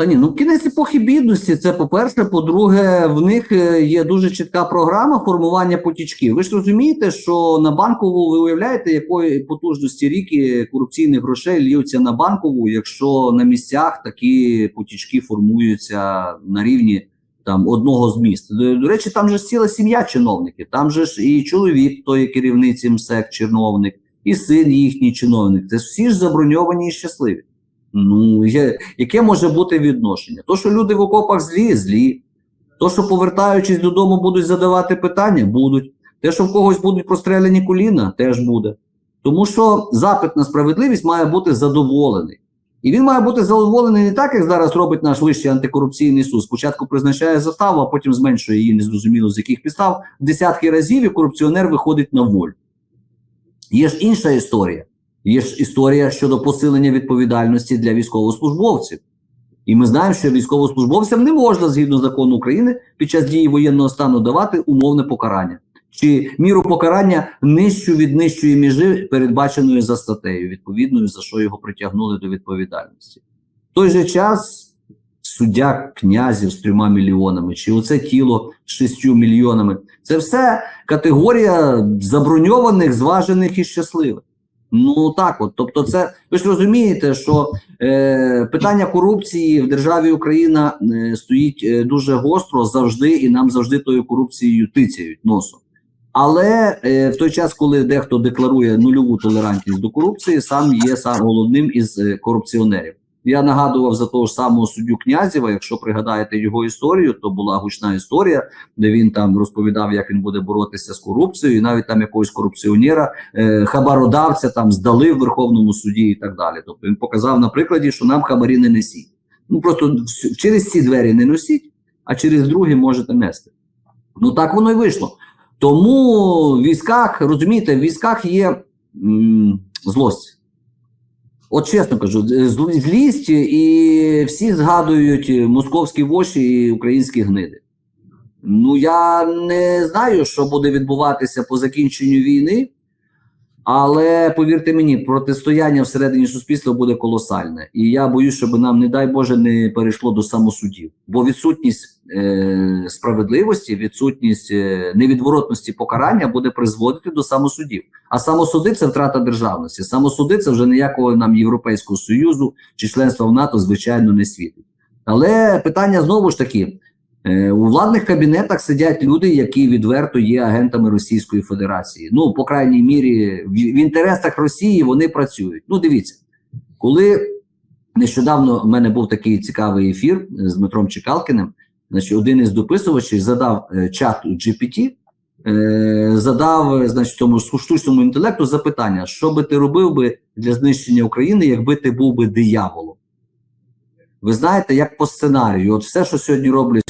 Та ні, ну кінець епохи бідності. Це по-перше. По-друге, в них е, є дуже чітка програма формування потічків. Ви ж розумієте, що на банкову ви уявляєте, якої потужності ріки корупційних грошей льються на банкову, якщо на місцях такі потічки формуються на рівні там одного з міст. До, до речі, там же ж ціла сім'я чиновників. Там же ж і чоловік, той керівниці МСЕК, чиновник, і син їхній чиновник. Це всі ж заброньовані і щасливі. Ну, є, яке може бути відношення? То, що люди в окопах злі, злі. То, що повертаючись додому, будуть задавати питання, будуть. Те, що в когось будуть простріляні коліна, теж буде. Тому що запит на справедливість має бути задоволений. І він має бути задоволений не так, як зараз робить наш вищий антикорупційний суд. Спочатку призначає заставу, а потім зменшує її незрозуміло з яких підстав. Десятки разів і корупціонер виходить на волю. Є ж інша історія. Є ж історія щодо посилення відповідальності для військовослужбовців. І ми знаємо, що військовослужбовцям не можна згідно закону України під час дії воєнного стану давати умовне покарання чи міру покарання нижчу від нижчої межі, передбаченої за статтею, відповідною за що його притягнули до відповідальності. В той же час суддя князів з трьома мільйонами, чи оце тіло з шістю мільйонами це все категорія заброньованих, зважених і щасливих. Ну так, от тобто, це ви ж розумієте, що е, питання корупції в державі Україна е, стоїть е, дуже гостро завжди, і нам завжди тою корупцією тицяють носом. Але е, в той час, коли дехто декларує нульову толерантність до корупції, сам є сам головним із е, корупціонерів. Я нагадував за того ж самого суддю Князєва. Якщо пригадаєте його історію, то була гучна історія, де він там розповідав, як він буде боротися з корупцією, і навіть там якогось корупціонера, е, хабародавця там здали в Верховному суді і так далі. Тобто він показав на прикладі, що нам хабарі не несіть. Ну просто через ці двері не носіть, а через другі можете нести. Ну так воно і вийшло. Тому в військах, розумієте, в військах є м, злость. От чесно кажу, злість, і всі згадують московські воші і українські гниди. Ну, я не знаю, що буде відбуватися по закінченню війни, але повірте мені, протистояння всередині суспільства буде колосальне. І я боюсь, щоб нам, не дай Боже, не перейшло до самосудів. Бо відсутність е, справедливості, відсутність е, невідворотності покарання буде призводити до самосудів. А самосуди це втрата державності. Самосуди це вже ніякого нам Європейського Союзу чи членства в НАТО, звичайно, не світить. Але питання знову ж таки: у владних кабінетах сидять люди, які відверто є агентами Російської Федерації. Ну, по крайній мірі, в, інтересах Росії вони працюють. Ну, дивіться, коли нещодавно в мене був такий цікавий ефір з Дмитром Чекалкіним, значить, один із дописувачів задав е, чату GPT, е, задав е, значить, тому штучному інтелекту запитання, що би ти робив би для знищення України, якби ти був би дияволом. Ви знаєте, як по сценарію, от все, що сьогодні роблять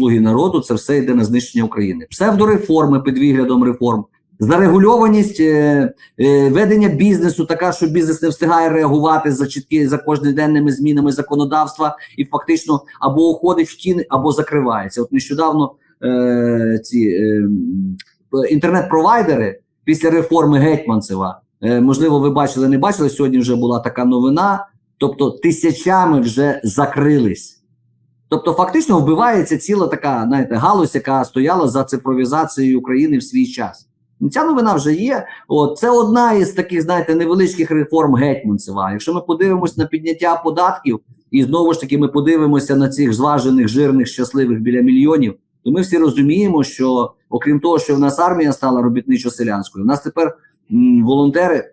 слуги народу, це все йде на знищення України. Псевдореформи під виглядом реформ, зарегульованість е, е, ведення бізнесу, така, що бізнес не встигає реагувати за чіткі за кожноденними змінами законодавства і фактично або уходить в тіни, або закривається. От нещодавно е, ці е, інтернет-провайдери після реформи Гетьманцева, е, можливо, ви бачили, не бачили. Сьогодні вже була така новина. Тобто тисячами вже закрились. Тобто, фактично вбивається ціла така, знаєте, галузь, яка стояла за цифровізацією України в свій час. Ну, Ця новина вже є. От це одна із таких, знаєте, невеличких реформ Гетьманцева. Якщо ми подивимося на підняття податків, і знову ж таки ми подивимося на цих зважених, жирних, щасливих біля мільйонів, то ми всі розуміємо, що окрім того, що в нас армія стала робітничо-селянською, в нас тепер м, волонтери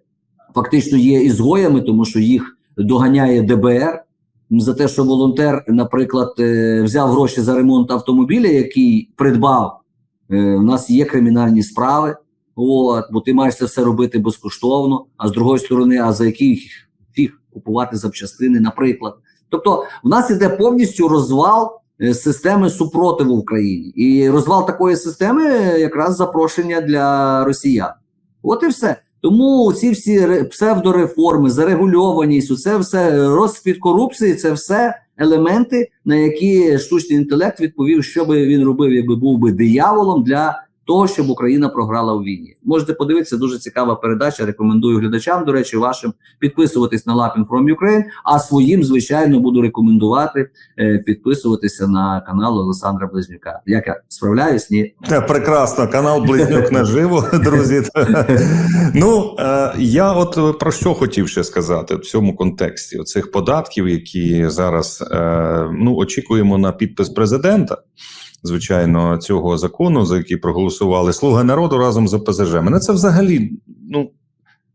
фактично є ізгоями, тому що їх доганяє ДБР за те, що волонтер, наприклад, е, взяв гроші за ремонт автомобіля, який придбав. Е, У нас є кримінальні справи, от, бо ти маєш це все робити безкоштовно. А з другої сторони, а за який фіг купувати запчастини, наприклад. Тобто, в нас іде повністю розвал е, системи супротиву в країні. І розвал такої системи якраз запрошення для росіян. От і все. Тому ці всі ре- псевдореформи, зарегульованість, це все розквіт корупції, це все елементи, на які штучний інтелект відповів, що би він робив, якби був би дияволом для того, щоб Україна програла у війні. Можете подивитися, дуже цікава передача. Рекомендую глядачам, до речі, вашим підписуватись на Lapin from Ukraine, а своїм, звичайно, буду рекомендувати е, підписуватися на канал Олександра Близнюка. Як я справляюсь? Ні. Прекрасно, канал Близнюк наживо, друзі. ну е, я от е, про що хотів ще сказати в цьому контексті оцих податків, які зараз е, ну очікуємо на підпис президента. Звичайно, цього закону, за який проголосували Слуги народу разом з ОПЗЖ. Мене це взагалі ну.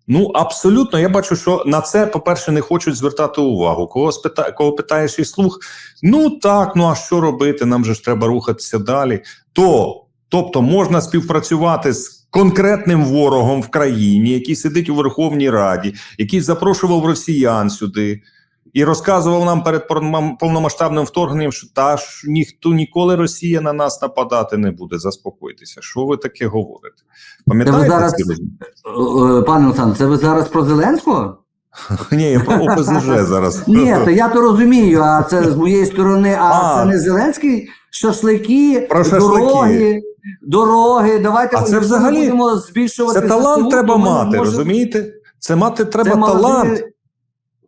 Ну, абсолютно, я бачу, що на це, по-перше, не хочуть звертати увагу. Кого спита... кого питаєш і слух, ну так, ну а що робити? Нам же ж треба рухатися далі. То, тобто, можна співпрацювати з конкретним ворогом в країні, який сидить у Верховній Раді, який запрошував росіян сюди і розказував нам перед повномасштабним вторгненням, що та ж ніхто ніколи Росія на нас нападати не буде. Заспокойтеся. Що ви таке говорите? Пам'ятаєте зараз-? Е, е, Пане Олександр, це ви зараз про Зеленського? Ні, я про ОПЗЖ зараз. Ні, то я то розумію, а це з моєї сторони, а, А. це не Зеленський, шашлики, дороги, дороги. Давайте А це взагалі- будемо збільшувати. Це талант ЗСУ, треба мати, можемо- розумієте? Це мати треба Це талант.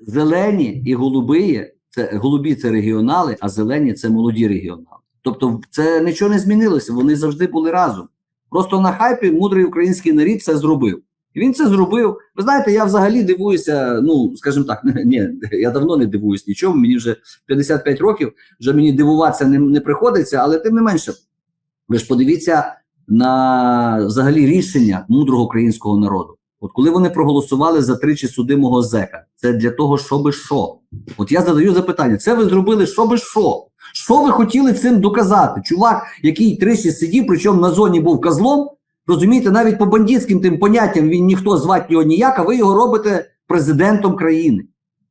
Зелені і голубиї, це голубі це регіонали, а зелені це молоді регіонали. Тобто це нічого не змінилося, вони завжди були разом. Просто на хайпі мудрий український народ це зробив. І він це зробив. Ви знаєте, я взагалі дивуюся. Ну, скажімо так, ні, я давно не дивуюсь нічому. Мені вже 55 років, вже мені дивуватися не, не приходиться, але тим не менше, ви ж подивіться на взагалі рішення мудрого українського народу. От коли вони проголосували за тричі судимого зека, це для того, щоби що? От я задаю запитання: це ви зробили щоби що? Що ви хотіли цим доказати? Чувак, який тричі сидів, причому на зоні був козлом, розумієте, навіть по бандитським тим поняттям він ніхто звати його ніяк, а ви його робите президентом країни.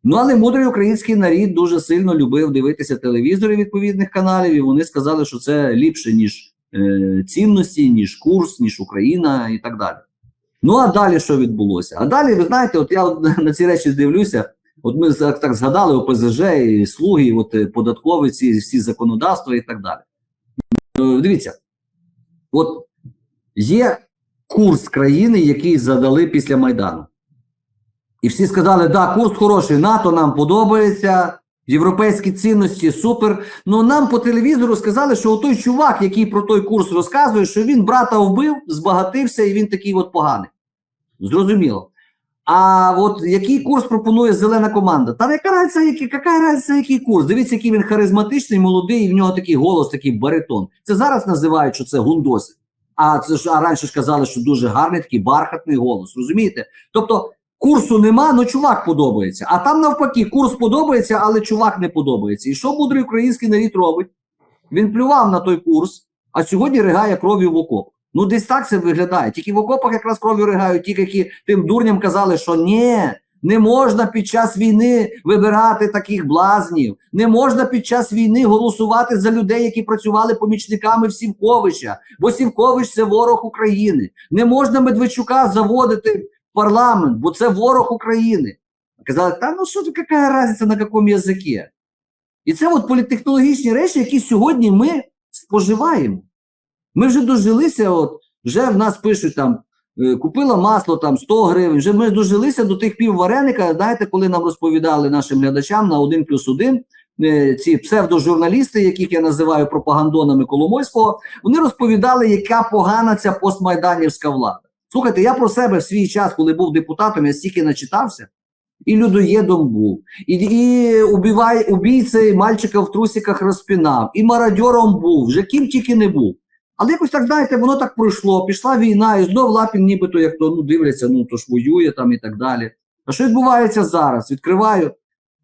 Ну, але мудрий український народ дуже сильно любив дивитися телевізори відповідних каналів, і вони сказали, що це ліпше, ніж е, цінності, ніж курс, ніж Україна і так далі. Ну а далі що відбулося? А далі, ви знаєте, от я на ці речі дивлюся. От ми так, згадали ОПЗЖ, і слуги, і от е, податкові всі законодавства і так далі. Е, Дивіться, от є курс країни, який задали після Майдану. І всі сказали, да, курс хороший, НАТО нам подобається, європейські цінності супер. Ну нам по телевізору сказали, що той чувак, який про той курс розказує, що він брата вбив, збагатився і він такий от поганий. Зрозуміло. А от який курс пропонує зелена команда? Та яка разниця, який, яка разниця, який курс? Дивіться, який він харизматичний, молодий, і в нього такий голос, такий баритон. Це зараз називають, що це гундоси. А це ж а раніше ж казали, що дуже гарний такий бархатний голос. Розумієте? Тобто курсу нема, але чувак подобається. А там навпаки, курс подобається, але чувак не подобається. І що мудрий український народ робить? Він плював на той курс, а сьогодні ригає кров'ю в окоп. Ну, десь так це виглядає. Тільки в окопах якраз кров'ю ригають, ті, які тим дурням казали, що ні, не можна під час війни вибирати таких блазнів. Не можна під час війни голосувати за людей, які працювали помічниками в Сівковича, бо Сівкович це ворог України. Не можна Медведчука заводити в парламент, бо це ворог України. Казали, та ну що тут, яка різниця на якому язикі? І це от політтехнологічні речі, які сьогодні ми споживаємо. Ми вже дожилися, от вже в нас пишуть там, е, купила масло там 100 гривень. Вже ми дожилися до тих пів вареника. Знаєте, коли нам розповідали нашим глядачам на 1 плюс 1, е, ці псевдожурналісти, яких я називаю пропагандонами Коломойського, вони розповідали, яка погана ця постмайданівська влада. Слухайте, я про себе в свій час, коли був депутатом, я стільки начитався. І людоєдом був, і, і убивай, убійцей мальчика в трусиках розпінав, і мародьором був, вже ким тільки не був. Але якось так, знаєте, воно так пройшло, пішла війна, і знов Лапін нібито як то ну, дивляться, ну то ж воює там і так далі. А що відбувається зараз? Відкриваю.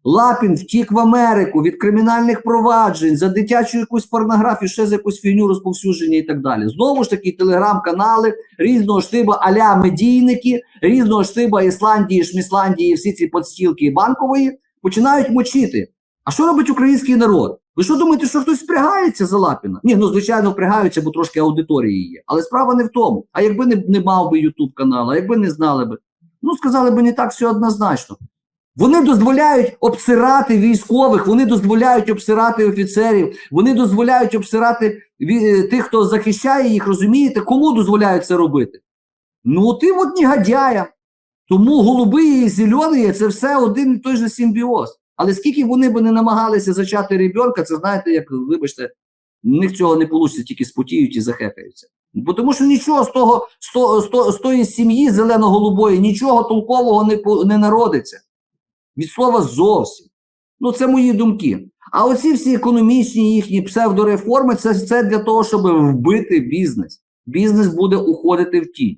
Лапін втік в Америку від кримінальних проваджень за дитячу якусь порнографію, ще за якусь фігню розповсюдження і так далі. Знову ж таки, телеграм-канали різного штиба аля медійники, різного штиба Ісландії, Шмісландії, всі ці подстілки банкової починають мочити. А що робить український народ? Ви що думаєте, що хтось впрягається за Лапіна? Ні, ну звичайно, впрягаються, бо трошки аудиторії є. Але справа не в тому. А якби не, не мав би Ютуб канал, а якби не знали би, ну сказали би не так все однозначно. Вони дозволяють обсирати військових, вони дозволяють обсирати офіцерів, вони дозволяють обсирати е, тих, хто захищає їх, розумієте? Кому дозволяють це робити? Ну, тим от негодяям. Тому голуби і зелені це все один і той же симбіоз. Але скільки вони б не намагалися зачати ребенка, це знаєте, як вибачте, в них цього не вийде, тільки спотіють і захекаються. Бо тому що нічого з того, з, того, з, того, з тої сім'ї зелено-голубої, нічого толкового не, не народиться. Від слова зовсім. Ну, це мої думки. А оці всі економічні їхні псевдореформи, це, це для того, щоб вбити бізнес. Бізнес буде уходити в тінь.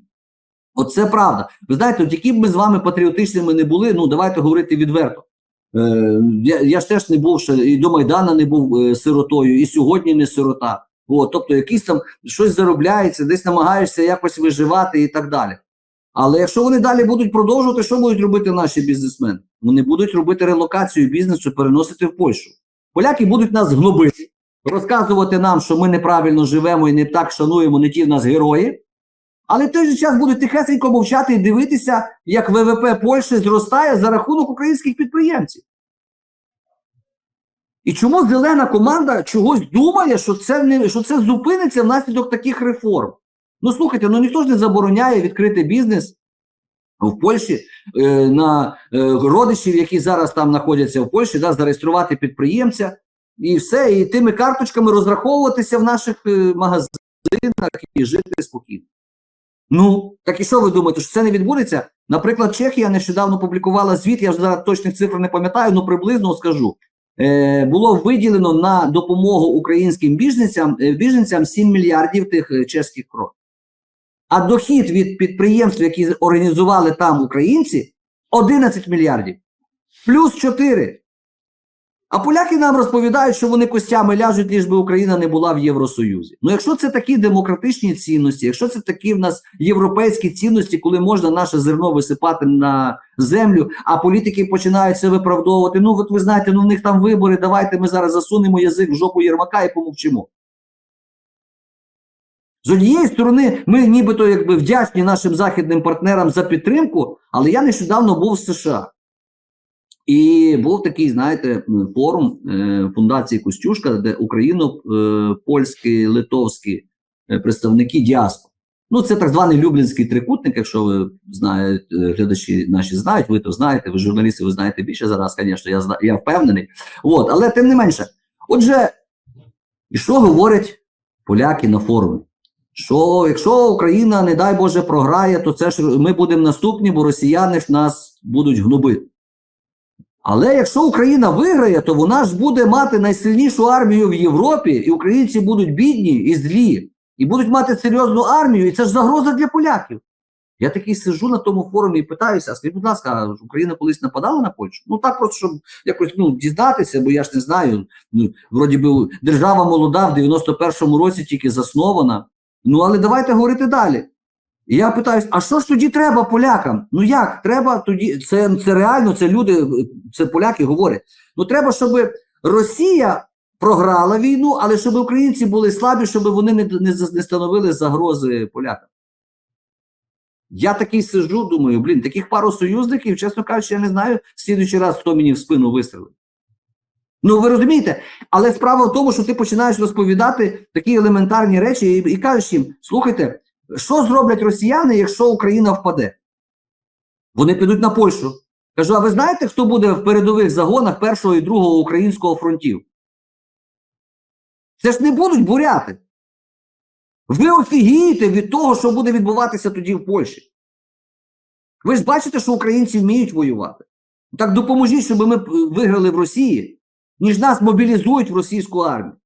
Оце правда. Ви знаєте, от які б ми з вами патріотичними не були, ну давайте говорити відверто. Е, я, я ж теж не був ще і до Майдана не був е, сиротою, і сьогодні не сирота. От, тобто, якісь там щось заробляється, десь намагаєшся якось виживати і так далі. Але якщо вони далі будуть продовжувати, що будуть робити наші бізнесмени? Вони будуть робити релокацію бізнесу, переносити в Польщу. Поляки будуть нас гнобити, розказувати нам, що ми неправильно живемо і не так шануємо, не ті в нас герої. Але в той же час будуть тихесенько мовчати і дивитися, як ВВП Польщі зростає за рахунок українських підприємців. І чому зелена команда чогось думає, що це не що це зупиниться внаслідок таких реформ? Ну слухайте, ну ніхто ж не забороняє відкрити бізнес в Польщі е, на е, родичів, які зараз там знаходяться в Польщі, да, зареєструвати підприємця і все, і тими карточками розраховуватися в наших е, магазинах і жити спокійно. Ну, так і що ви думаєте, що це не відбудеться? Наприклад, Чехія нещодавно публікувала звіт, я зараз точних цифр не пам'ятаю, але приблизно скажу. Е, було виділено на допомогу українським біженцям, е, біженцям 7 мільярдів тих е, чеських крон. А дохід від підприємств, які організували там українці, 11 мільярдів. Плюс 4. А поляки нам розповідають, що вони костями ляжуть, ліж би Україна не була в Євросоюзі. Ну, якщо це такі демократичні цінності, якщо це такі в нас європейські цінності, коли можна наше зерно висипати на землю, а політики починають це виправдовувати. Ну, от ви знаєте, ну в них там вибори, давайте ми зараз засунемо язик в жопу Єрмака і помовчимо. З однієї сторони, ми нібито якби вдячні нашим західним партнерам за підтримку, але я нещодавно був в США. І був такий, знаєте, форум е, фундації Костюшка, де україно-польські, литовські е, представники діаспор. Ну, це так званий Люблінський трикутник, якщо ви знаєте, е, глядачі наші знають, ви то знаєте, ви журналісти, ви знаєте більше зараз, звісно, я, я впевнений. От, але тим не менше. Отже, і що говорять поляки на форумі? Що якщо Україна, не дай Боже, програє, то це ж ми будемо наступні, бо росіяни ж нас будуть гнобити. Але якщо Україна виграє, то вона ж буде мати найсильнішу армію в Європі, і українці будуть бідні і злі, і будуть мати серйозну армію, і це ж загроза для поляків. Я такий сижу на тому форумі і питаюся: а скажіть, будь ласка, Україна колись нападала на Польщу? Ну так просто, щоб якось ну, дізнатися, бо я ж не знаю. Ну, вроді би, держава молода в 91-му році тільки заснована. Ну, але давайте говорити далі. І я питаюсь, а що ж тоді треба полякам? Ну як? Треба тоді, це, це реально, це люди, це поляки говорять. Ну треба, щоб Росія програла війну, але щоб українці були слабі, щоб вони не, не, не становили загрози полякам. Я такий сижу, думаю, блін, таких пару союзників, чесно кажучи, я не знаю, в слідуючий раз, хто мені в спину вистрелить. Ну, ви розумієте? Але справа в тому, що ти починаєш розповідати такі елементарні речі і, і кажеш їм: слухайте, що зроблять росіяни, якщо Україна впаде? Вони підуть на Польщу. Кажу, а ви знаєте, хто буде в передових загонах першого і другого українського фронтів? Це ж не будуть буряти. Ви офігієте від того, що буде відбуватися тоді в Польщі. Ви ж бачите, що українці вміють воювати. Так допоможіть, щоб ми виграли в Росії, ніж нас мобілізують в російську армію.